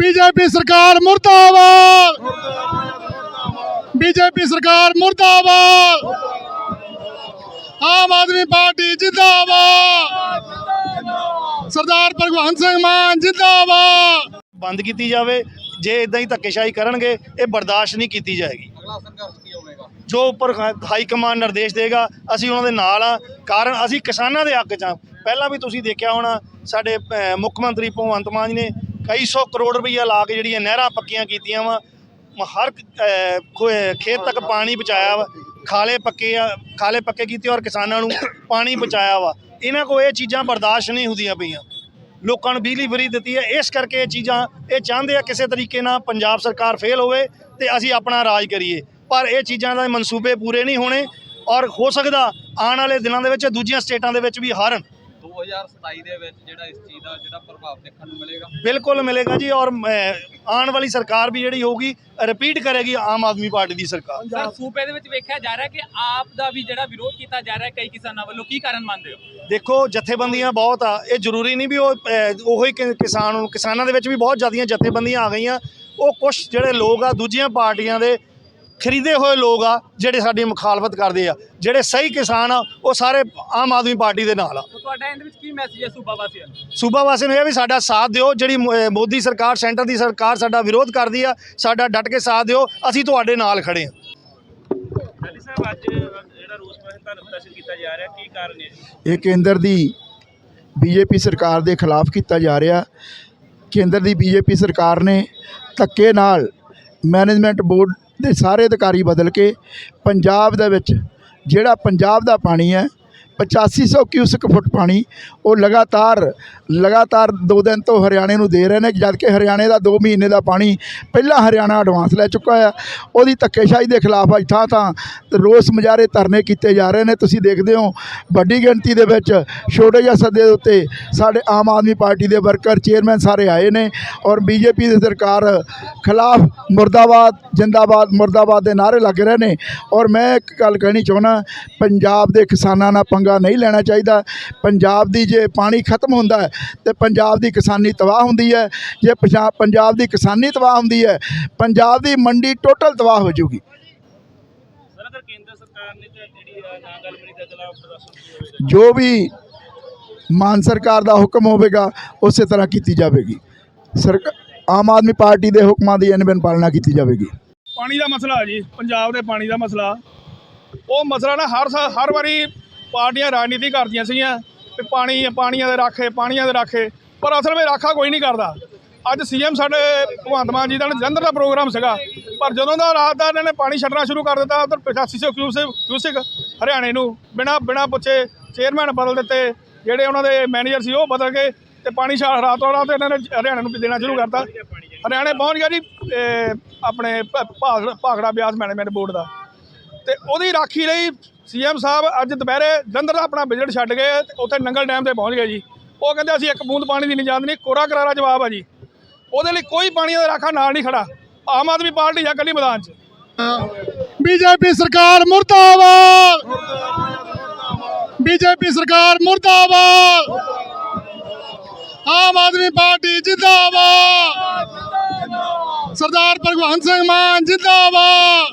BJP ਸਰਕਾਰ ਮੁਰਦਾਬਾਦ। BJP ਸਰਕਾਰ ਮੁਰਦਾਬਾਦ। ਆਮ ਆਦਮੀ ਪਾਰਟੀ ਜਿੰਦਾਬਾਦ। ਸਰਦਾਰ ਭਗਵੰਤ ਸਿੰਘ ਮਾਨ ਜਿੰਦਾਬਾਦ। ਬੰਦ ਕੀਤੀ ਜਾਵੇ ਜੇ ਇਦਾਂ ਹੀ ਧੱਕੇਸ਼ਾਹੀ ਕਰਨਗੇ ਇਹ ਬਰਦਾਸ਼ਤ ਨਹੀਂ ਕੀਤੀ ਜਾਏਗੀ। ਅਗਲਾ ਸੰਘਰਸ਼ ਕੀ ਹੋਵੇਗਾ? ਜੋ ਉੱਪਰ ਹਾ- ਹਾਈ ਕਮਾਂਡ ਨਿਰਦੇਸ਼ ਦੇਗਾ ਅਸੀਂ ਉਹਨਾਂ ਦੇ ਨਾਲ ਆ। ਕਾਰਨ ਅਸੀਂ ਕਿਸਾਨਾਂ ਦੇ ਹੱਕ 'ਚ ਹਾਂ। ਪਹਿਲਾਂ ਵੀ ਤੁਸੀਂ ਦੇਖਿਆ ਹੋਣਾ ਸਾਡੇ ਮੁੱਖ ਮੰਤਰੀ ਭਗਵੰਤ ਮਾਨ ਜੀ ਨੇ ਕਈ ਸੌ ਕਰੋੜ ਰੁਪਈਆ ਲਾ ਕੇ ਜਿਹੜੀਆਂ ਨਹਿਰਾਂ ਪੱਕੀਆਂ ਕੀਤੀਆਂ ਵਾ ਹਰ ਅਹ, ਖੇਤ ਤੱਕ ਪਾਣੀ ਪਹੁੰਚਾਇਆ ਵਾ ਖਾਲੇ ਪੱਕੇ ਆ ਖਾਲੇ ਪੱਕੇ ਕੀਤੇ ਔਰ ਕਿਸਾਨਾਂ ਨੂੰ ਪਾਣੀ ਪਹੁੰਚਾਇਆ ਵਾ। ਇਹਨਾਂ ਕੋ ਇਹ ਚੀਜ਼ਾਂ ਬਰਦਾਸ਼ਤ ਨਹੀਂ ਹੁੰਦੀਆਂ ਪਈਆਂ। ਲੋਕਾਂ ਨੂੰ ਬਿਜਲੀ ਫਰੀ ਦਿੱਤੀ ਹੈ। ਇਸ ਕਰਕੇ ਇਹ ਚੀਜ਼ਾਂ ਇਹ ਚਾਹੁੰਦੇ ਆ ਕਿਸੇ ਤਰੀਕੇ ਨਾਲ ਪੰਜਾਬ ਸਰਕਾਰ ਫੇਲ ਹੋਵੇ ਤੇ ਅਸੀਂ ਆਪਣਾ ਰਾਜ ਕਰੀਏ। ਪਰ ਇਹ ਚੀਜ਼ਾਂ ਦੇ ਮਨਸੂਬੇ ਪੂਰੇ ਨਹੀਂ ਹੋਣੇ ਔਰ ਹੋ ਸਕਦਾ ਆਉਣ ਵਾਲੇ ਦਿਨਾਂ ਦੇ ਵਿੱਚ ਦੂਜੀਆਂ ਸਟੇਟਾਂ ਦੇ ਵਿੱਚ ਵੀ ਹਾਰਨ। 2027 ਦੇ ਵਿੱਚ ਜਿਹੜਾ ਇਸ ਚੀਜ਼ ਦਾ ਜਿਹੜਾ ਪ੍ਰਭਾਵ ਦੇਖਣ ਨੂੰ ਮਿਲੇਗਾ। ਬਿਲਕੁਲ ਮਿਲੇਗਾ ਜੀ ਔਰ ਆਉਣ ਵਾਲੀ ਸਰਕਾਰ ਵੀ ਜਿਹੜੀ ਹੋਊਗੀ ਰਿਪੀਟ ਕਰੇਗੀ ਆਮ ਆਦਮੀ ਪਾਰਟੀ ਦੀ ਸਰਕਾਰ। ਸਰ ਸੂਬੇ ਦੇ ਵਿੱਚ ਵੇਖਿਆ ਜਾ ਰਿਹਾ ਕਿ ਆਪ ਦਾ ਵੀ ਜਿਹੜਾ ਵਿਰੋਧ ਕੀਤਾ ਜਾ ਰਿਹਾ ਕਈ ਕਿਸਾਨਾਂ ਵੱਲੋਂ ਕੀ ਕਾਰਨ ਮੰਨਦੇ ਹੋ? ਦੇਖੋ ਜਥੇਬੰਦੀਆਂ ਬਹੁਤ ਆ ਇਹ ਜ਼ਰੂਰੀ ਨਹੀਂ ਵੀ ਉਹ ਉਹੀ ਕਿਸਾਨ ਕਿਸਾਨਾਂ ਦੇ ਵਿੱਚ ਵੀ ਬਹੁਤ ਜ਼ਿਆਦੀਆਂ ਜਥੇਬੰਦੀਆਂ ਆ ਗਈਆਂ। ਉਹ ਕੁਝ ਜਿਹੜੇ ਲੋਕ ਆ ਦੂਜੀਆਂ ਪਾਰਟੀਆਂ ਦੇ ਖਰੀਦੇ ਹੋਏ ਲੋਕ ਆ ਜਿਹੜੇ ਸਾਡੀ ਮੁਖਾਲਫਤ ਕਰਦੇ ਆ ਜਿਹੜੇ ਸਹੀ ਕਿਸਾਨ ਆ ਉਹ ਸਾਰੇ ਆਮ ਆਦਮੀ ਪਾਰਟੀ ਦੇ ਨਾਲ ਆ। ਤੁਹਾਡਾ ਇਹਦੇ ਵਿੱਚ ਕੀ ਮੈਸੇਜ ਹੈ ਸੂਬਾ ਵਾਸੀਆਂ ਨੂੰ? ਸੂਬਾ ਵਾਸੀਆਂ ਨੂੰ ਇਹ ਵੀ ਸਾਡਾ ਸਾਥ ਦਿਓ ਜਿਹੜੀ ਮੋਦੀ ਸਰਕਾਰ ਸੈਂਟਰ ਦੀ ਸਰਕਾਰ ਸਾਡਾ ਵਿਰੋਧ ਕਰਦੀ ਆ ਸਾਡਾ ਡਟ ਕੇ ਸਾਥ ਦਿਓ ਅਸੀਂ ਤੁਹਾਡੇ ਨਾਲ ਖੜੇ ਆ। ਡਾਲੀ ਸਾਹਿਬ ਅੱਜ ਜਿਹੜਾ ਰੋਸ ਪ੍ਰਦਰਸ਼ਨ ਪ੍ਰਦਰਸ਼ਨ ਕੀਤਾ ਜਾ ਰਿਹਾ ਕੀ ਕਾਰਨ ਹੈ? ਜੀ ਇਹ ਕੇਂਦਰ ਦੀ ਬੀਜੇਪੀ ਸਰਕਾਰ ਦੇ ਖਿਲਾਫ ਕੀਤਾ ਜਾ ਰਿਹਾ। ਕੇਂਦਰ ਦੀ ਬੀਜੇਪੀ ਸਰਕਾਰ ਨੇ ਧੱਕੇ ਨਾਲ ਮੈਨੇਜਮੈਂਟ ਬੋਰਡ ਦੇ ਸਾਰੇ ਅਧਿਕਾਰੀ ਬਦਲ ਕੇ ਪੰਜਾਬ ਦੇ ਵਿੱਚ ਜਿਹੜਾ ਪੰਜਾਬ ਦਾ ਪਾਣੀ ਹੈ 8500 ਕਿਊਸਕ ਫੁੱਟ ਪਾਣੀ ਉਹ ਲਗਾਤਾਰ ਲਗਾਤਾਰ ਦੋ ਦਿਨ ਤੋਂ ਹਰਿਆਣੇ ਨੂੰ ਦੇ ਰਹੇ ਨੇ ਜਦ ਕਿ ਹਰਿਆਣੇ ਦਾ 2 ਮਹੀਨੇ ਦਾ ਪਾਣੀ ਪਹਿਲਾਂ ਹਰਿਆਣਾ ਐਡਵਾਂਸ ਲੈ ਚੁੱਕਾ ਆ। ਉਹਦੀ ਧੱਕੇਸ਼ਾਹੀ ਦੇ ਖਿਲਾਫ ਅੱਜ ਥਾਂ ਥਾਂ ਰੋਸ ਮੁਜ਼ਾਹਰੇ ਧਰਨੇ ਕੀਤੇ ਜਾ ਰਹੇ ਨੇ। ਤੁਸੀਂ ਦੇਖਦੇ ਹੋ ਵੱਡੀ ਗਿਣਤੀ ਦੇ ਵਿੱਚ ਛੋਟੇ ਜਿਹੇ ਸੱਦੇ ਦੇ ਉੱਤੇ ਸਾਡੇ ਆਮ ਆਦਮੀ ਪਾਰਟੀ ਦੇ ਵਰਕਰ, ਚੇਅਰਮੈਨ ਸਾਰੇ ਆਏ ਨੇ ਔਰ ਬੀਜੇਪੀ ਦੀ ਸਰਕਾਰ ਖਿਲਾਫ ਮੁਰਦਾਬਾਦ, ਜਿੰਦਾਬਾਦ, ਮੁਰਦਾਬਾਦ ਦੇ ਨਾਅਰੇ ਲੱਗ ਰਹੇ ਨੇ। ਔਰ ਮੈਂ ਇੱਕ ਗੱਲ ਕਹਿਣੀ ਚਾਹੁੰਦਾ, ਪੰਜਾਬ ਦੇ ਕਿਸਾਨਾਂ ਨਾਲ ਪੰਗਾ ਨਹੀਂ ਲੈਣਾ ਚਾਹੀਦਾ। ਪੰਜਾਬ ਦੀ ਜੇ ਪਾਣੀ ਖਤਮ ਹੁੰਦਾ ਹੈ ਤੇ ਪੰਜਾਬ ਦੀ ਕਿਸਾਨੀ ਤਬਾਹ ਹੁੰਦੀ ਹੈ। ਜੇ ਪੰਜਾਬ ਦੀ ਕਿਸਾਨੀ ਤਬਾਹ ਹੁੰਦੀ ਹੈ ਪੰਜਾਬ ਦੀ ਮੰਡੀ ਟੋਟਲ ਤਬਾਹ ਹੋ ਜਾਊਗੀ ਜੋ ਵੀ ਮਾਨ ਸਰਕਾਰ ਦਾ ਹੁਕਮ ਹੋਵੇਗਾ ਉਸੇ ਤਰ੍ਹਾਂ ਕੀਤੀ ਜਾਵੇਗੀ। ਸਰਕਾਰ ਆਮ ਆਦਮੀ ਪਾਰਟੀ ਦੇ ਹੁਕਮਾਂ ਦੀ ਅਨਬਨ ਪਾਲਣਾ ਕੀਤੀ ਜਾਵੇਗੀ। ਪਾਣੀ ਦਾ ਮਸਲਾ ਜੀ ਪੰਜਾਬ ਦੇ ਪਾਣੀ ਦਾ ਮਸਲਾ। ਉਹ ਮਸਲਾ ਨਾ ਹਰ ਸਾ- ਹਰ ਵਾਰੀ ਪਾਰਟੀਆਂ ਰਾਜਨੀਤੀ ਕਰਦੀਆਂ ਸੀਗੀਆਂ ਕਿ ਪਾਣੀ, ਪਾਣੀਆਂ ਦੇ ਰਾਖੇ, ਪਾਣੀਆਂ ਦੇ ਰਾਖੇ, ਪਰ ਅਸਲ ਵਿੱਚ ਰਾਖਾ ਕੋਈ ਨਹੀਂ ਕਰਦਾ। ਅੱਜ ਸੀਐਮ ਸਾਡੇ ਭਗਵੰਤ ਮਾਨ ਜੀ ਦਾ ਜਲੰਧਰ ਦਾ ਪ੍ਰੋਗਰਾਮ ਸੀਗਾ, ਪਰ ਜਦੋਂ ਦਾ ਰਾਤ ਦਾ ਇਹਨਾਂ ਨੇ ਪਾਣੀ ਛੱਡਣਾ ਸ਼ੁਰੂ ਕਰ ਦਿੱਤਾ, ਉਧਰ 8500 ਕਿਊਸਿਕ ਕਿਊਸਿਕ ਹਰਿਆਣੇ ਨੂੰ ਬਿਨਾ ਬਿਨਾ ਪੁੱਛੇ ਚੇਅਰਮੈਨ ਬਦਲ ਦਿੱਤੇ, ਜਿਹੜੇ ਉਹਨਾਂ ਦੇ ਮੈਨੇਜਰ ਸੀ ਉਹ ਬਦਲ ਗਏ ਤੇ ਪਾਣੀ ਛਾ- ਰਾਤੋਂ ਰਾਤ ਇਹਨਾਂ ਨੇ ਹਰਿਆਣੇ ਨੂੰ ਦੇਣਾ ਸ਼ੁਰੂ ਕਰਤਾ। ਹਰਿਆਣੇ ਪਹੁੰਚ ਗਿਆ ਜੀ ਆਪਣੇ ਭ- ਭਾਖੜਾ ਬਿਆਸ ਮੈਨੇਜਮੈਂਟ ਬੋਰਡ ਦਾ। ਤੇ ਉਹਦੀ ਰਾਖੀ ਲਈ ਸੀਐਮ ਸਾਹਿਬ ਅੱਜ ਦੁਪਹਿਰੇ ਜਲੰਧਰ ਦਾ ਆਪਣਾ ਵਿਜਿਟ ਛੱਡ ਗਏ ਤੇ ਉੱਥੇ ਨੰਗਲ ਡੈਮ ਤੇ ਪਹੁੰਚ ਗਏ ਜੀ। ਉਹ ਕਹਿੰਦੇ ਅਸੀਂ ਇੱਕ ਬੂੰਦ ਪਾਣੀ ਦੀ ਨਹੀਂ ਜਾਂਦੇ ਨਹੀਂ ਕੋਰਾ ਕਰਾਰਾ ਜਵਾਬ ਆ ਜੀ। ਉਹਦੇ ਲਈ ਕੋਈ ਪਾਣੀ ਦਾ ਰਾਖਾ ਨਾਲ ਨਹੀਂ ਖੜਾ। ਆਮ ਆਦਮੀ ਪਾਰਟੀ ਜਾਂ ਕੱਲੀ ਮੈਦਾਨ 'ਚ। ਬੀਜੇਪੀ ਸਰਕਾਰ ਮੁਰਦਾਬਾਦ! ਬੀਜੇਪੀ ਸਰਕਾਰ ਮੁਰਦਾਬਾਦ! ਆਮ ਆਦਮੀ ਪਾਰਟੀ ਜਿੰਦਾਬਾਦ! ਸਰਦਾਰ ਭਗਵੰਤ ਸਿੰਘ ਮਾਨ ਜਿੰਦਾਬਾਦ!